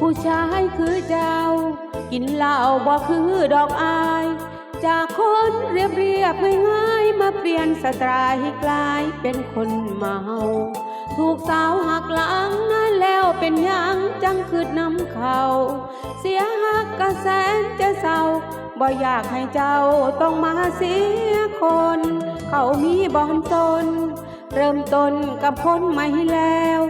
ผู้ชายคือเจ้า กินเหล้าบ่คือดอกอาย จากคนเรียบเรียบง่ายมาเปลี่ยนสไตล์ให้กลายเป็นคนเมา ถูกสาวหักหลังนั้นแล้วเป็นยังจังคืดน้ำเขา เสียหักกระแสนจะเศร้าบ่อยากให้เจ้าต้องมาเสียคน เขามีบอนตน เริ่มต้นกับคนใหม่แล้ว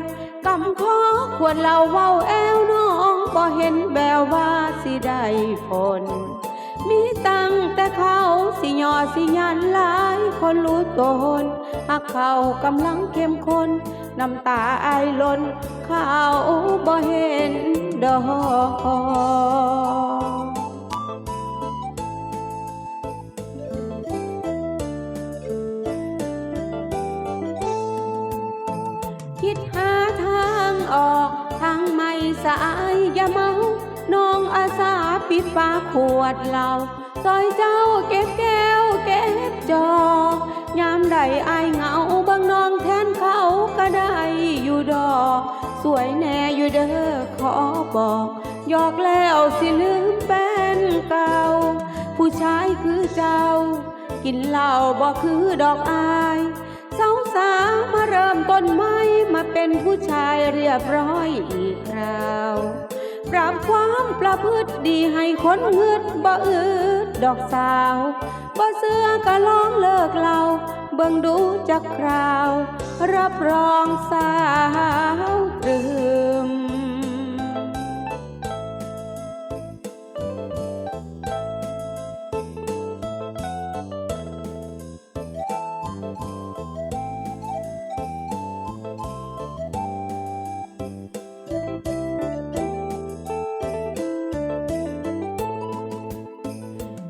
กำขอควรเราเว้าแอวน้องบ่เห็นแววว่าสิได้ผลมีตังแต่เขาสิยอสิยันหลายคนรู้ตนหากเขากำลังเข้มข้นน้ำตาไอล้นเขาบ่เห็นดอก สายอย่าเมาน้องอาสาปิดฝาขวดเหล้าซอยเจ้าเก็บแก้วเก็บจอกยามใดอายเหงาบางน้องแทนเขาก็ได้อยู่ดอก สวยแน่อยู่เด้อขอบอกหยอกแล้วสิลืมเป็นเก่า ผู้ชายคือเจ้า กินเหล้าบ่คือดอกอายสาวสาวมาเริ่มต้นให มาเป็นผู้ชายเรียบร้อยอีกคราว ปรับความประพฤติดีให้คนเงืดบ่อืดดอกสาวบ่เสื้อก็ลองเลิกเราเบิ่งดูจักคราว รับรองสาวตรึม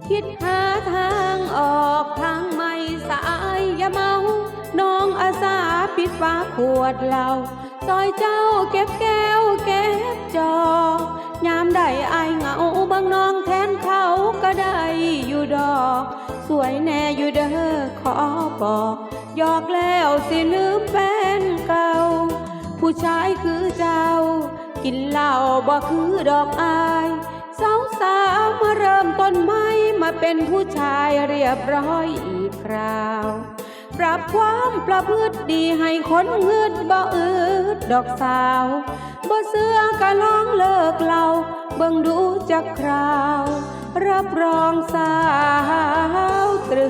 คิดหาทางออกทางไม่สายอย่าเมา น้องอาสาปิดฝาขวดเหล้าซอยเจ้าเก็บแก้วเก็บจอกยามใดอายเหงาบางน้องแทนเขาก็ได้อยู่ดอก สวยแน่อยู่เด้อขอบอกหยอกแล้วสิลืมแฟนเก่า ผู้ชายคือเจ้า กินเหล้าบ่คือดอกอายสาวสาวมาเริ่มต้นใหม่ เป็นผู้ชายเรียบร้อยอีกคราว ปรับความประพฤติดีให้คนเงืดบ่อืดดอกสาวบ่เสื้อกะลองเลิกเราเบิ่งดูจักคราว รับรองสาวตรึ